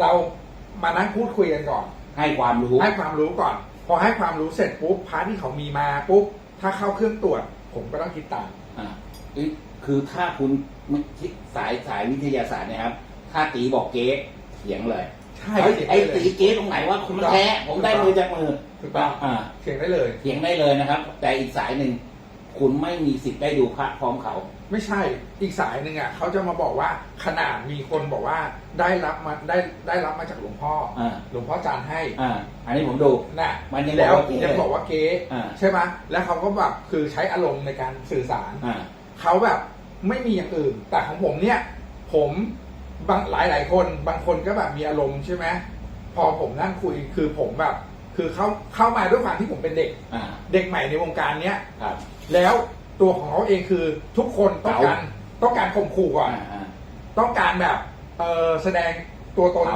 เรามานั่งพูดคุยกันก่อน ให้ความรู้ ให้ความรู้ก่อน พอให้ความรู้เสร็จปุ๊บพาร์ทที่เขามีมาปุ๊บถ้าเข้าเครื่องตรวจ ผมก็ต้องคิดตามอ่าเอ้ยคือถ้าคุณไม่คิดสายสายวิทยาศาสตร์เนะครับ ถ้าตีบอกเก๊เถียงเลยใช่เฮ้ยไอ้เถีตียงได้เลยเก๊ตรงไหนว่าคุณถูกต้องแท้ผมได้มือจากมือถูกต้องอ่าเถียงได้เลยเถียงได้เลยนะครับ แต่อีกสายหนึ่ง คุณไม่มีสิทธิ์ได้ดูพระพร้อมเขา ไม่ใช่อีกสายหนึ่งอะเขาจะมาบอกว่าขนาดมีคนบอกว่าได้รับมาได้ได้รับมาจากหลวงพ่ออา หลวงพ่อจานให้อ่า อันนี้ผมดู น่ะมันยังแล้วบอกว่าเก๊ยังบอกว่าเก๊อ่า ใช่ไหมแล้วเขาก็แบบคือใช้อารมณ์ในการสื่อสาร อ่า เขาแบบไม่มีอย่างอื่น แต่ของผมเนี่ย ผมบางหลายหลายๆคน บางคนก็แบบมีอารมณ์ใช่ไหมพอผมนั่งคุยคือผมแบบ คือเข้าเข้ามาด้วยความที่ผมเป็นเด็ก อ่าเด็กใหม่ในวงการเนี้ย ครับแล้วตัวของเขาเองคือทุกคนต้องการต้องการข่มขู่ก่อน อ่าอ่า ต้องการแบบเออแสดงตัวตนเอา